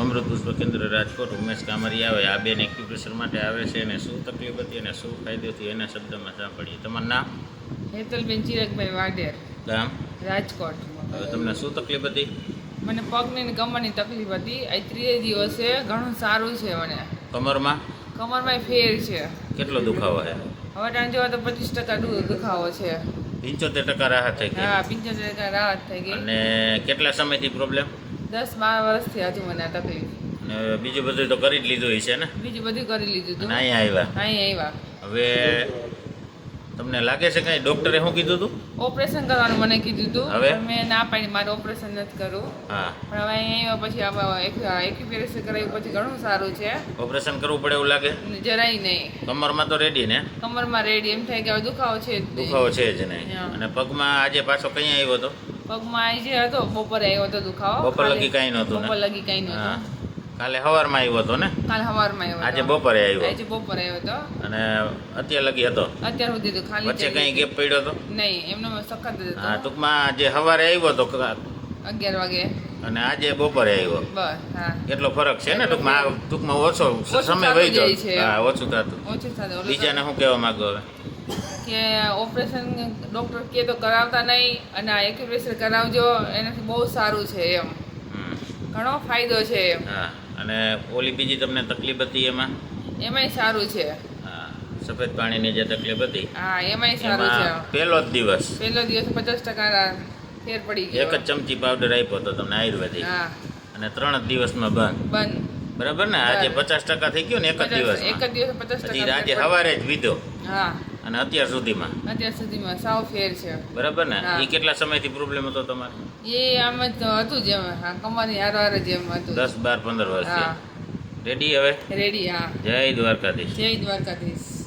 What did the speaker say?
અમૃત પુષ્પ કેન્દ્ર રાજકોટ ઉમેશ કામરી આવે આ બેન એક્યુપ્રેશર માટે આવે છે અને શું તકલીફ હતી અને શું ફાયદો થયો એના શબ્દમાં સાંભળીએ. તમારું નામ? હેતલબેન ચિરકભાઈ વાડેર ગામ? રાજકોટ. હવે તમને શું તકલીફ હતી? મને પગની ને કમરની તકલીફ હતી. આ ત્રીજે દિવસે ઘણું સારું છે મને. કમરમાં? કમરમાં ફેર છે. કેટલો દુખાવો છે? હવે ટાણ જોવા તો પચીસ ટકા દુખાવો છે. પંચોતેર ટકા રાહત થઈ ગઈ. હા પંચોતેર ટકા રાહત થઈ ગઈ. અને કેટલા સમયથી પ્રોબ્લેમ દસ બાર વર્ષથી હજુ મને આ તકલીફ. અને બીજું બધું તો કરી જ લીધું હશે ને? બીજું બધું કરી લીધું હતું અહીંયા આવ્યા? અહીં આવ્યા. હવે તમને લાગે છે કઈ ડોક્ટરે શું કીધું હતું ઓપરેશન કરવાનું મને કીધું હતું હવે? મેં ના પાડી મારે ઓપરેશન નથી કરવું. હા. પણ હવે અહીં આવ્યા પછી આમાં એક્યુપેરેશન કરાવ્યું પછી ઘણું સારું છે. ઓપરેશન કરવું પડે એવું લાગે? જરાય નહીં. કમરમાં તો રેડી ને? કમરમાં રેડી એમ થાય કે હવે દુખાવો છે દુખાવો છે જ નહીં. અને પગમાં આજે પાછો કઈ આવ્યો હતો? પગમાં આજે હતો બપોરે આવ્યો હતો દુખાવો. બપોર લગી કાંઈ નહોતું? બપોર લગી કઈ નહોતું. કાલે સવારમાં આવ્યો હતો ને? કાલે સવારમાં આવ્યો આજે બપોરે આવ્યો. આજે બપોરે આવ્યો હતો. અને અત્યારે લગી હતો? અત્યાર સુધી તો ખાલી વચ્ચે કઈ ગેપ પડ્યો હતો? નહીં એમનો સખત હતો. હા ટૂંકમાં જે સવારે આવ્યો હતો અગિયાર વાગે. અને આજે બપોરે આવ્યો. બસ હા. એટલો ફરક છે ને ટૂંકમાં? ટૂંકમાં ઓછો સમય વહી ગયો. છે. હા ઓછું થતું. ઓછું થતું. ઓલું બીજાને શું કહેવા માંગો હવે? કે ઓપરેશન ડૉક્ટર કે તો કરાવતા નહીં અને આ એક્યુપ્રેશર કરાવજો એનાથી બહુ સારું છે એમ. ઘણો ફાયદો છે હા અને ઓલી બીજી તમને તકલીફ હતી એમાં? એમાંય સારું છે. સફેદ પાણીની જે તકલીફ હતી હા એમાંય સારું છે. પહેલો જ દિવસ. પહેલો દિવસ પચાસ ટકા ફેર પડી એક જ ચમચી પાવડર આપ્યો હતો તમને આયુર્વેદિક. હા. અને ત્રણ જ દિવસમાં બંધ. બંધ. બરાબર ને? આજે પચાસ ટકા થઈ ગયો ને એક જ દિવસ એક જ દિવસ પચાસ ટકા આજે સવારે જ વીધો. હા. અને અત્યાર સુધીમાં? અત્યાર સુધીમાં સાવ ફેર છે. બરાબર ને. એ કેટલા સમયથી પ્રોબ્લેમ હતો તમારે? એ આમ જ હતું જેમ હા કમાની હાર હાર જેમ હતું. દસ બાર પંદર વર્ષ રેડી હવે? રેડી હા. જય દ્વારકાધીશ. જય દ્વારકાધીશ.